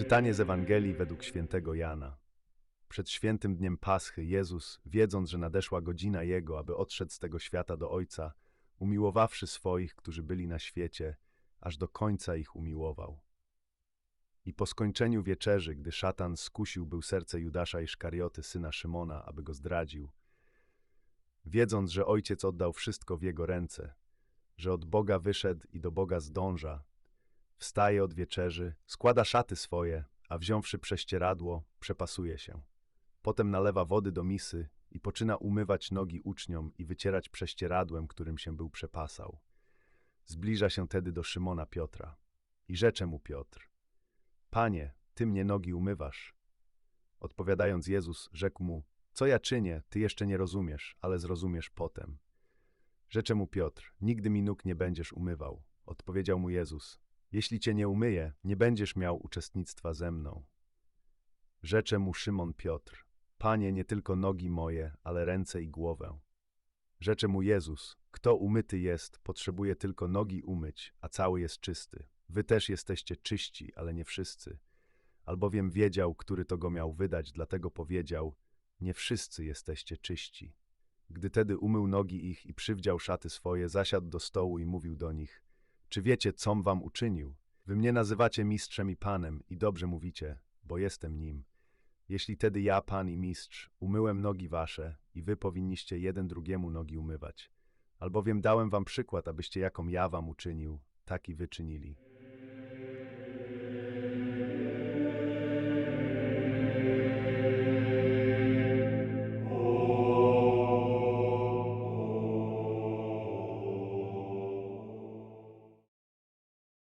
Czytanie z Ewangelii według świętego Jana. Przed świętym dniem Paschy Jezus, wiedząc, że nadeszła godzina Jego, aby odszedł z tego świata do Ojca, umiłowawszy swoich, którzy byli na świecie, aż do końca ich umiłował. I po skończeniu wieczerzy, gdy szatan skusił był serce Judasza i Szkarioty, syna Szymona, aby go zdradził, wiedząc, że Ojciec oddał wszystko w jego ręce, że od Boga wyszedł i do Boga zdąża, wstaje od wieczerzy, składa szaty swoje, a wziąwszy prześcieradło, przepasuje się. Potem nalewa wody do misy i poczyna umywać nogi uczniom i wycierać prześcieradłem, którym się był przepasał. Zbliża się tedy do Szymona Piotra i rzecze mu Piotr: Panie, ty mnie nogi umywasz. Odpowiadając Jezus, rzekł mu: Co ja czynię, ty jeszcze nie rozumiesz, ale zrozumiesz potem. Rzecze mu Piotr: Nigdy mi nóg nie będziesz umywał. Odpowiedział mu Jezus: Jeśli cię nie umyję, nie będziesz miał uczestnictwa ze mną. Rzecze mu Szymon Piotr: Panie, nie tylko nogi moje, ale ręce i głowę. Rzecze mu Jezus: Kto umyty jest, potrzebuje tylko nogi umyć, a cały jest czysty. Wy też jesteście czyści, ale nie wszyscy. Albowiem wiedział, który to go miał wydać, dlatego powiedział: Nie wszyscy jesteście czyści. Gdy tedy umył nogi ich i przywdział szaty swoje, zasiadł do stołu i mówił do nich: Czy wiecie, com wam uczynił? Wy mnie nazywacie mistrzem i panem, i dobrze mówicie, bo jestem nim. Jeśli tedy ja, pan i mistrz, umyłem nogi wasze, i wy powinniście jeden drugiemu nogi umywać. Albowiem dałem wam przykład, abyście jaką ja wam uczynił, tak i wy czynili.